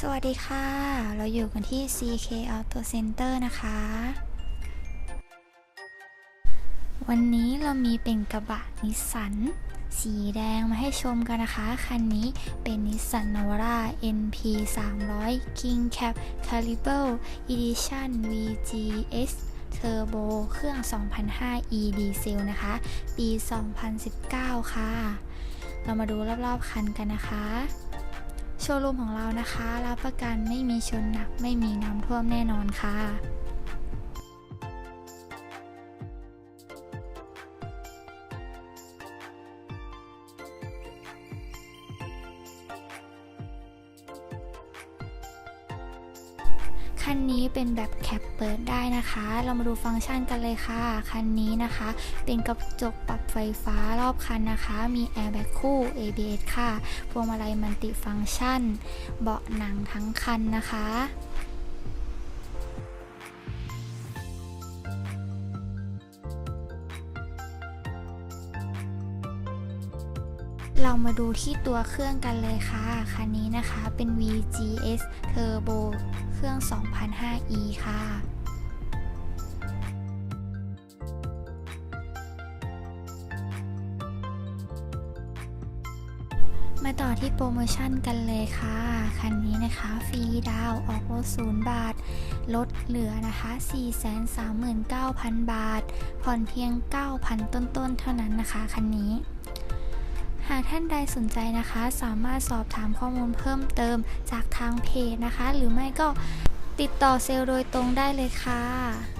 สวัสดีค่ะ เราอยู่กันที่ CK Auto Center นะคะ วันนี้เรามีเป็นกระบะนิสสันสีแดงมาให้ชมกันนะคะ คันนี้เป็นนิสสันนาวร่า NP 300 King Cap Caliber Edition VGS Turbo เครื่อง 2005 e Diesel นะคะ ปี 2019 ค่ะ เรามาดูรอบๆคันกันนะคะ โชว์รูมของเรานะคะ รับประกันไม่มีชนหนักไม่มีน้ำท่วมแน่นอนค่ะ คันนี้เป็นแบบแคปเปิดได้นะคะ เรามาดูฟังก์ชันกันเลยค่ะ คันนี้นะคะ เป็นกระจกปรับไฟฟ้ารอบคันนะคะ มีแอร์แบ็กคู่ ABS ค่ะ พวงมาลัยมัลติฟังก์ชัน เบาะหนังทั้งคันนะคะเรามาดูที่ตัวเครื่องกันเลยค่ะ คันนี้นะคะเป็น VGS Turbo เครื่อง 2005e ค่ะมาต่อที่โปรโมชั่นกันเลยค่ะ คันนี้นะคะฟรีดาวออกรถศูนย์บาท ลดเหลือนะคะ 439,000 บาท ผ่อนเพียง 9,000 ต้นๆ เท่านั้นนะคะ คันนี้ หากท่านใดสนใจนะคะ สามารถสอบถามข้อมูลเพิ่มเติมจากทางเพจนะคะ หรือไม่ก็ติดต่อเซลล์โดยตรงได้เลยค่ะ